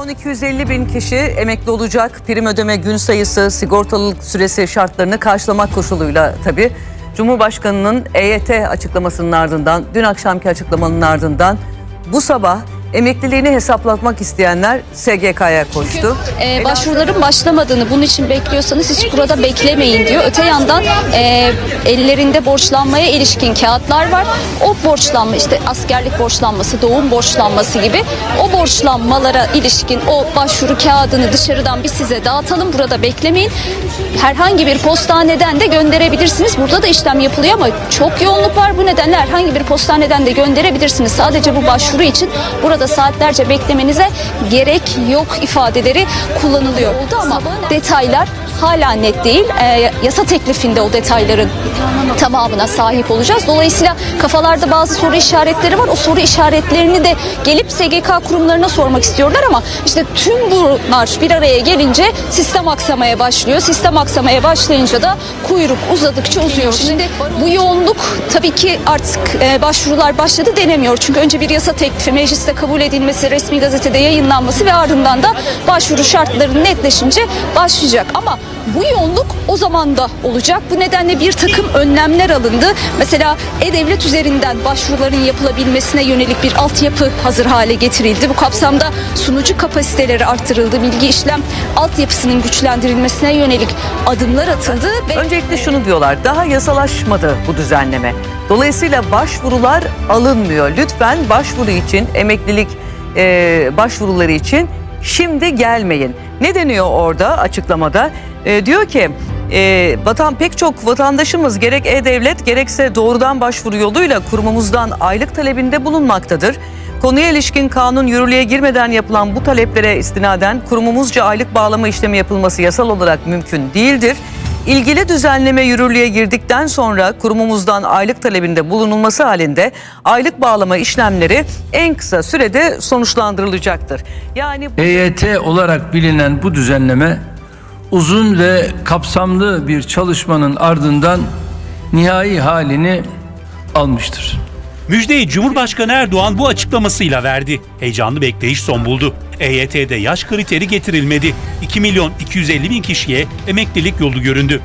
milyon 250 bin kişi emekli olacak. Prim ödeme gün sayısı, sigortalılık süresi şartlarını karşılamak koşuluyla tabii. Cumhurbaşkanı'nın EYT açıklamasının ardından, dün akşamki açıklamanın ardından bu sabah emekliliğini hesaplatmak isteyenler SGK'ya koştu. e, başvuruların başlamadığını bunun için bekliyorsanız hiç burada beklemeyin diyor. Öte yandan e, ellerinde borçlanmaya ilişkin kağıtlar var. O borçlanma işte askerlik borçlanması, doğum borçlanması gibi o borçlanmalara ilişkin o başvuru kağıdını dışarıdan biz size dağıtalım. Burada beklemeyin. Herhangi bir postaneden de gönderebilirsiniz. Burada da işlem yapılıyor ama çok yoğunluk var. Bu nedenle herhangi bir postaneden de gönderebilirsiniz. Sadece bu başvuru için burada saatlerce beklemenize gerek yok ifadeleri kullanılıyor. Oldu ama detaylar hala net değil. Ee, yasa teklifinde o detayların tamamına sahip olacağız. Dolayısıyla kafalarda bazı soru işaretleri var. O soru işaretlerini de gelip SGK kurumlarına sormak istiyorlar ama işte tüm bunlar bir araya gelince sistem aksamaya başlıyor. Sistem aksamaya başlayınca da kuyruk uzadıkça uzuyor. Şimdi bu yoğunluk tabii ki artık e, başvurular başladı denemiyor. Çünkü önce bir yasa teklifi mecliste kabul edilmesi, resmi gazetede yayınlanması ve ardından da başvuru şartları netleşince başlayacak. Ama bu yoğunluk o zaman da olacak. Bu nedenle bir takım önlemler alındı. Mesela E-Devlet üzerinden başvuruların yapılabilmesine yönelik bir altyapı hazır hale getirildi. Bu kapsamda sunucu kapasiteleri artırıldı. Bilgi işlem altyapısının güçlendirilmesine yönelik adımlar atıldı ve Öncelikle şunu diyorlar, daha yasalaşmadı bu düzenleme. Dolayısıyla başvurular alınmıyor. Lütfen başvuru için, emeklilik e, başvuruları için şimdi gelmeyin. Ne deniyor orada açıklamada? E, diyor ki e, vatan pek çok vatandaşımız gerek e-devlet gerekse doğrudan başvuru yoluyla kurumumuzdan aylık talebinde bulunmaktadır. Konuya ilişkin kanun yürürlüğe girmeden yapılan bu taleplere istinaden kurumumuzca aylık bağlama işlemi yapılması yasal olarak mümkün değildir. İlgili düzenleme yürürlüğe girdikten sonra kurumumuzdan aylık talebinde bulunulması halinde aylık bağlama işlemleri en kısa sürede sonuçlandırılacaktır. Yani EYT olarak bilinen bu düzenleme uzun ve kapsamlı bir çalışmanın ardından nihai halini almıştır. Müjdeyi Cumhurbaşkanı Erdoğan bu açıklamasıyla verdi. Heyecanlı bekleyiş son buldu. EYT'de yaş kriteri getirilmedi. 2 milyon 250 bin kişiye emeklilik yolu göründü.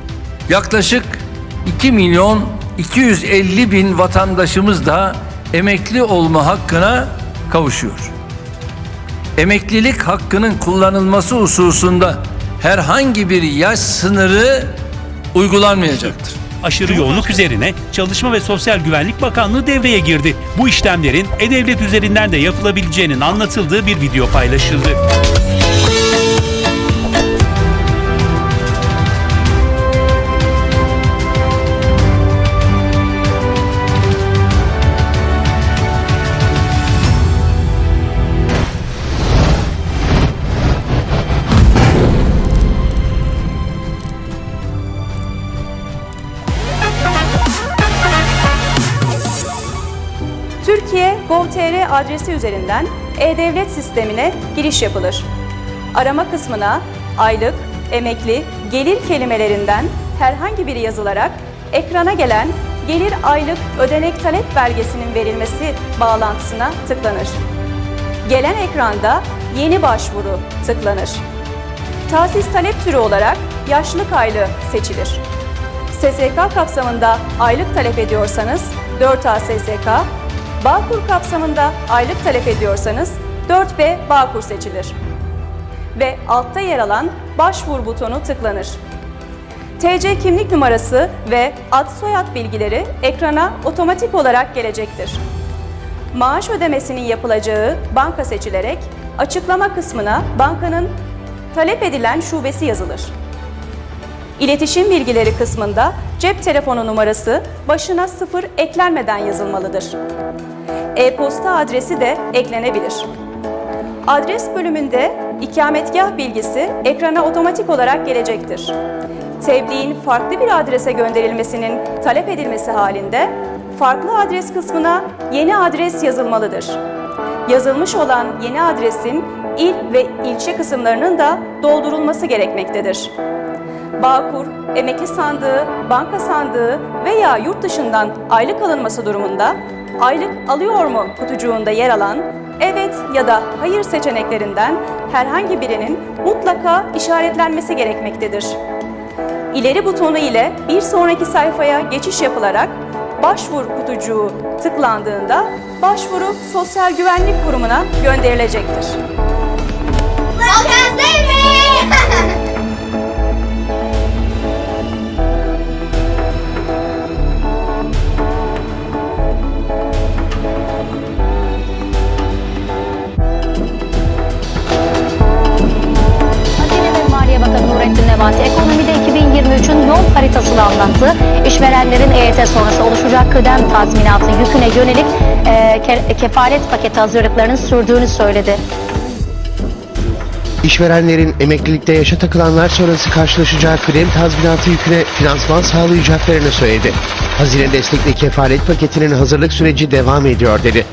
Yaklaşık 2 milyon 250 bin vatandaşımız da emekli olma hakkına kavuşuyor. Emeklilik hakkının kullanılması hususunda herhangi bir yaş sınırı uygulanmayacaktır. Aşırı yoğunluk üzerine Çalışma ve Sosyal Güvenlik Bakanlığı devreye girdi. Bu işlemlerin E-Devlet üzerinden de yapılabileceğinin anlatıldığı bir video paylaşıldı. Adresi üzerinden E-Devlet sistemine giriş yapılır. Arama kısmına aylık, emekli, gelir kelimelerinden herhangi biri yazılarak ekrana gelen gelir aylık ödenek talep belgesinin verilmesi bağlantısına tıklanır. Gelen ekranda yeni başvuru tıklanır. Tahsis talep türü olarak yaşlılık aylığı seçilir. SSK kapsamında aylık talep ediyorsanız 4A SSK, Bağkur kapsamında aylık talep ediyorsanız 4B Bağkur seçilir. Ve altta yer alan Başvur butonu tıklanır. TC kimlik numarası ve ad soyad bilgileri ekrana otomatik olarak gelecektir. Maaş ödemesinin yapılacağı banka seçilerek açıklama kısmına bankanın talep edilen şubesi yazılır. İletişim bilgileri kısmında cep telefonu numarası başına sıfır eklenmeden yazılmalıdır. E-posta adresi de eklenebilir. Adres bölümünde ikametgah bilgisi ekrana otomatik olarak gelecektir. Tebliğin farklı bir adrese gönderilmesinin talep edilmesi halinde farklı adres kısmına yeni adres yazılmalıdır. Yazılmış olan yeni adresin il ve ilçe kısımlarının da doldurulması gerekmektedir. Bağkur, emekli sandığı, banka sandığı veya yurt dışından aylık alınması durumunda aylık alıyor mu kutucuğunda yer alan evet ya da hayır seçeneklerinden herhangi birinin mutlaka işaretlenmesi gerekmektedir. İleri butonu ile bir sonraki sayfaya geçiş yapılarak başvur kutucuğu tıklandığında başvuru Sosyal Güvenlik Kurumu'na gönderilecektir. Bakın 2023'ün yol haritasını anlattı. İşverenlerin EYT sonrası oluşacak kıdem tazminatı yüküne yönelik e, ke- kefalet paketi hazırlıklarının sürdüğünü söyledi. İşverenlerin emeklilikte yaşa takılanlar sonrası karşılaşacağı kıdem tazminatı yüküne finansman sağlayacaklarını söyledi. Hazine destekli kefalet paketinin hazırlık süreci devam ediyor dedi.